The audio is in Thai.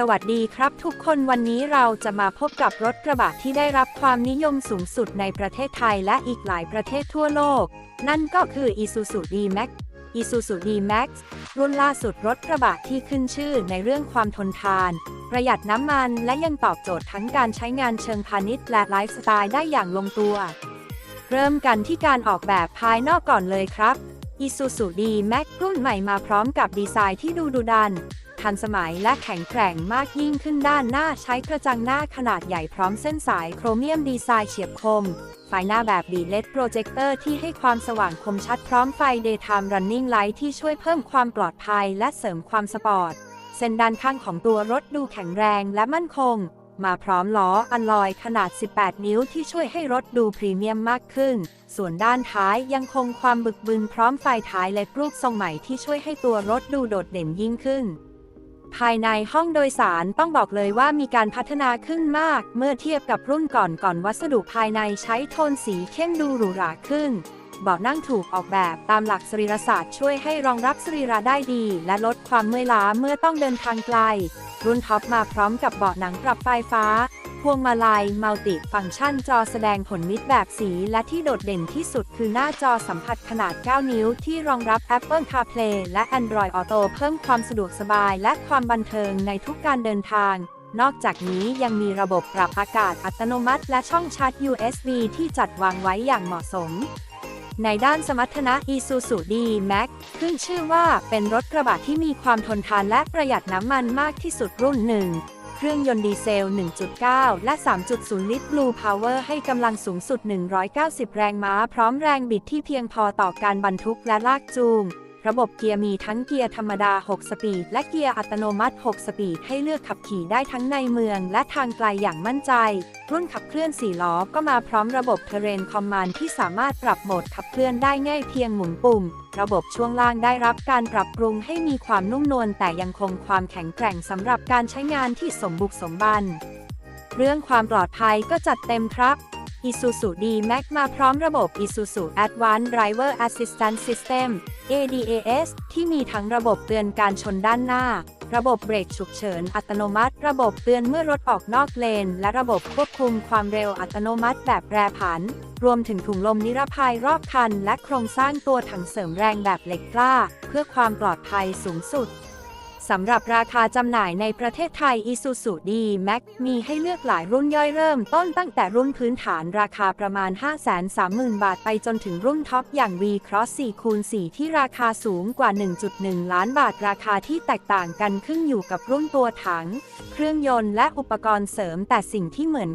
สวัสดีครับทุกคนวันนี้เราจะมาพบกับรถกระบะที่ได้รับความนิยมสูงสุดในประเทศไทยและอีกหลายประเทศทั่วโลก นั่นก็คือ Isuzu D-Max Isuzu D-Max รุ่นล่าสุดรถกระบะที่ขึ้นชื่อในเรื่องความทนทาน ประหยัดน้ำมันและยังตอบโจทย์ทั้งการใช้งานเชิงพาณิชย์และไลฟ์สไตล์ได้อย่างลงตัว เริ่มกันที่การออกแบบภายนอกก่อนเลยครับ Isuzu D-Max รุ่นใหม่มาพร้อมกับดีไซน์ที่ดูดุดัน ทันสมัยและแข็งแกร่งมากยิ่งขึ้นด้านหน้าใช้กระจังหน้าขนาดใหญ่พร้อมเส้นสายโครเมียมดีไซน์เฉียบคม ไฟหน้าแบบดีเลดโปรเจคเตอร์ที่ให้ความสว่างคมชัดพร้อมไฟ Daytime Running Light ที่ช่วยเพิ่มความปลอดภัยและเสริมความสปอร์ต เส้นด้านข้างของตัวรถดูแข็งแรงและมั่นคง มาพร้อมล้ออัลลอยขนาด 18 นิ้วที่ช่วยให้รถดูพรีเมียมมากขึ้น ส่วนด้านท้ายยังคงความบึกบึนพร้อมไฟท้ายเล็กรูปทรงใหม่ที่ช่วยให้ตัวรถดูโดดเด่นยิ่งขึ้น ภายในห้องโดยสารต้องบอกเลยว่ามีการพัฒนาขึ้นมาก เมื่อเทียบกับรุ่นก่อนก่อนวัสดุภายในใช้โทนสีเข้มดูหรูหราขึ้นเบาะนั่งถูกออกแบบตามหลักสรีรศาสตร์ช่วยให้รองรับสรีระได้ดี และลดความเมื่อยล้าเมื่อต้องเดินทางไกล รุ่นท็อปมาพร้อมกับเบาะหนังปรับไฟฟ้า พวงมาลัยมัลติฟังก์ชันจอแสดงผลมิตรแบบสี และที่โดดเด่นที่สุดคือหน้าจอสัมผัสขนาด 9 นิ้ว ที่รองรับ Apple CarPlay และ Android Auto เพิ่มความสะดวกสบายและความบันเทิงในทุกการเดินทาง นอกจากนี้ยังมีระบบปรับอากาศอัตโนมัติ และช่องชาร์จ USB ที่จัดวางไว้อย่างเหมาะสมในด้านสมรรถนะ Isuzu D-Max ขึ้นชื่อว่าเป็นรถกระบะที่มีความทนทานและประหยัดน้ำมันมากที่สุดรุ่นหนึ่ง เครื่องยนต์ดีเซล 1.9 และ 3.0 ลิตร Blue Power ให้กำลังสูงสุด 190 แรงม้า พร้อมแรงบิดที่เพียงพอต่อการบรรทุกและลากจูง ระบบเกียร์มีทั้งเกียร์ธรรมดา 6 สปีด และเกียร์อัตโนมัติ 6 สปีด ให้เลือกขับขี่ได้ทั้งในเมือง และทางไกลอย่างมั่นใจ รุ่นขับเคลื่อน 4 ล้อ ก็มาพร้อมระบบ Terrain Command ที่สามารถปรับโหมดขับเคลื่อนได้ง่ายเพียงหมุนปุ่ม ระบบช่วงล่างได้รับการปรับปรุงให้มีความนุ่มนวลแต่ยังคงความแข็งแกร่งสำหรับการใช้งานที่สมบุกสมบัน เรื่องความปลอดภัยก็จัดเต็มครับ Isuzu D-Max มาพร้อมระบบ Isuzu Advanced Driver Assistance System ADAS ที่มีทั้งระบบเตือนการชนด้านหน้า ระบบเบรกฉุกเฉินอัตโนมัติ ระบบเตือนเมื่อรถออกนอกเลน และระบบควบคุมความเร็วอัตโนมัติแบบแปรผัน รวมถึงถุงลมนิรภัยรอบคัน และโครงสร้างตัวถังเสริมแรงแบบเหล็กกล้า เพื่อความปลอดภัยสูงสุด สำหรับราคาจำหน่ายในประเทศไทย Isuzu D-Max มีให้เลือกหลายรุ่นย่อยเริ่มต้นตั้งแต่รุ่นพื้นฐานราคาประมาณ 530,000 บาทไปจนถึงรุ่นท็อปอย่าง V-Cross 4คูณ4ที่ราคาสูงกว่า 1.1 ล้านบาทราคาที่แตกต่างกันขึ้นอยู่กับรุ่นตัวถัง เครื่องยนต์และอุปกรณ์เสริมแต่สิ่งที่เหมือน